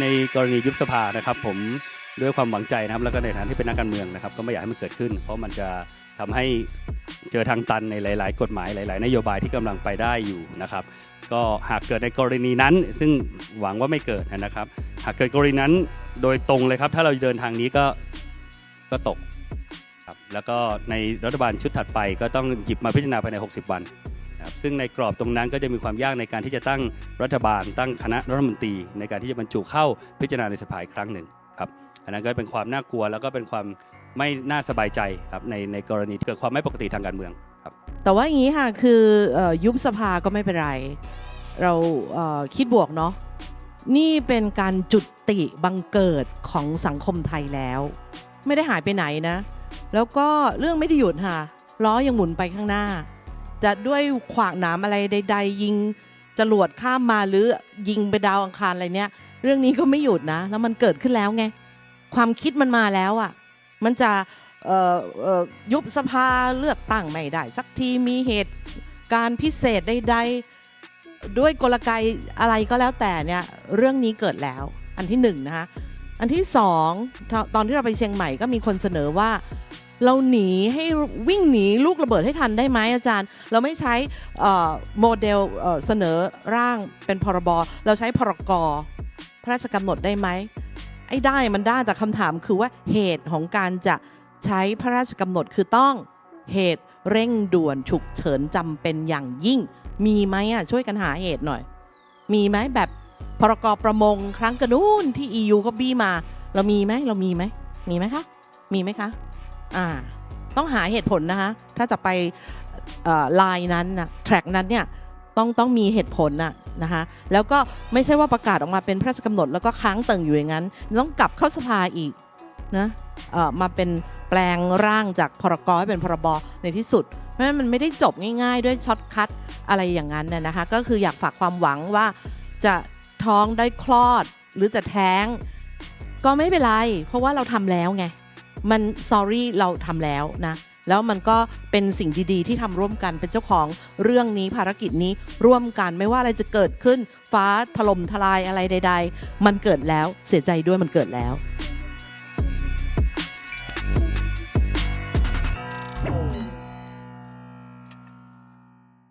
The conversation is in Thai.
ในกรณียุบสภานะครับ ผมด้วยความหวังใจนะครับแล้วก็ในฐานะที่เป็นนักการเมืองนะครับ ก็ไม่อยากให้มันเกิดขึ้น เพราะมันจะทำให้เจอทางตันในหลาย ๆ กฎหมายหลาย ๆ นโยบายที่กำลังไปได้อยู่นะครับ ก็หากเกิดในกรณีนั้น ซึ่งหวังว่าไม่เกิดนะครับ หากเกิดกรณีนั้นโดยตรงเลยครับ ถ้าเราเดินทางนี้ก็ก็ตกครับแล้วก็ในรัฐบาลชุดถัดไปก็ต้องหยิบมาพิจารณาภายใน 60 วัน นะครับซึ่งในกรอบตรงนั้นก็จะมีความยากในการที่จะตั้งรัฐบาล ตั้งคณะรัฐมนตรี ในการที่จะบรรจุเข้าพิจารณาในสภาอีกครั้งหนึ่งครับอันนั้นก็เป็นความน่ากลัวแล้วก็เป็นความไม่น่าสบายใจครับในในกรณีเกิดความไม่ปกติทางการเมืองครับแต่ว่าอย่างนี้ค่ะคืออยุบสภาก็ไม่เป็นไร เราเคิดบวกเนาะนี่เป็นการจุดติบังเกิดของสังคมไทยแล้ว ไม่ได้หายไปไหนนะ แล้วก็เรื่องไม่ได้หยุดค่ะล้อยังหมุนไปข้างหน้า จะด้วยขวากหนามอะไรใด ๆ ยิงจรวดข้ามมาหรือยิงไปดาวอังคารอะไรเนี้ยเรื่องนี้ก็ไม่หยุดนะ แล้วมันเกิดขึ้นแล้วไง ความคิดมันมาแล้วอะ่ะ มันจะยุบสภาเลือกตั้งไม่ได้ สักทีมีเหตุการพิเศษใดๆด้วยกลไกอะไรก็แล้วแต่เนี่ยเรื่องนี้เกิดแล้ว อันที่หนึ่งนะคะอันที่สองตอนที่เราไปเชียงใหม่ก็มีคนเสนอว่า เราหนีให้วิ่งหนีลูกระเบิดให้ทันได้ไหมอาจารย์ เราไม่ใช้โมเดลเสนอร่างเป็นพรบเราใช้พรกพระราชกำหนดได้ไหมไอ้ได้มันได้แต่คำถามคือว่าเหตุของการจะใช้พระราชกำหนดคือต้องเหตุเร่งด่วนฉุกเฉินจำเป็นอย่างยิ่ง มีไหมอะช่วยกันหาเหตุหน่อย มีไหมแบบพรกประมงครั้งกระนู้นที่ EU ก็บี้มา เรามีไหมเรามีไหมมีไหมคะ มีไหมคะ อ่าต้องหาเหตุผลนะคะ ถ้าจะไปไลน์นั้นนะแทร็กนั้นเนี่ยต้องต้องมีเหตุผลน่ะนะคะแล้วก็ไม่ใช่ว่าประกาศออกมาเป็นพระราชกำหนดแล้วก็ค้างเติ่งอยู่อย่างนั้น ต้องกลับเข้าสภาอีกนะมาเป็นแปลงร่างจากพรกให้เป็นพรบในที่สุด เพราะฉะนั้นมันไม่ได้จบง่าย ๆ ด้วยช็อตคัทอะไรอย่างนั้นน่นะคะก็คืออยากฝากความหวังว่าจะท้องได้คลอดหรือจะแท้ง ก็ไม่เป็นไร เพราะว่าเราทำแล้วไง มัน sorry เราทำแล้วนะ แล้วมันก็เป็นสิ่งดีๆ ที่ทำร่วมกันเป็นเจ้าของเรื่องนี้ภารกิจนี้ร่วมกันไม่ว่าอะไรจะเกิดขึ้นฟ้าถล่มทลายอะไรใด ๆ มันเกิดแล้วเสียใจด้วยมันเกิดแล้ว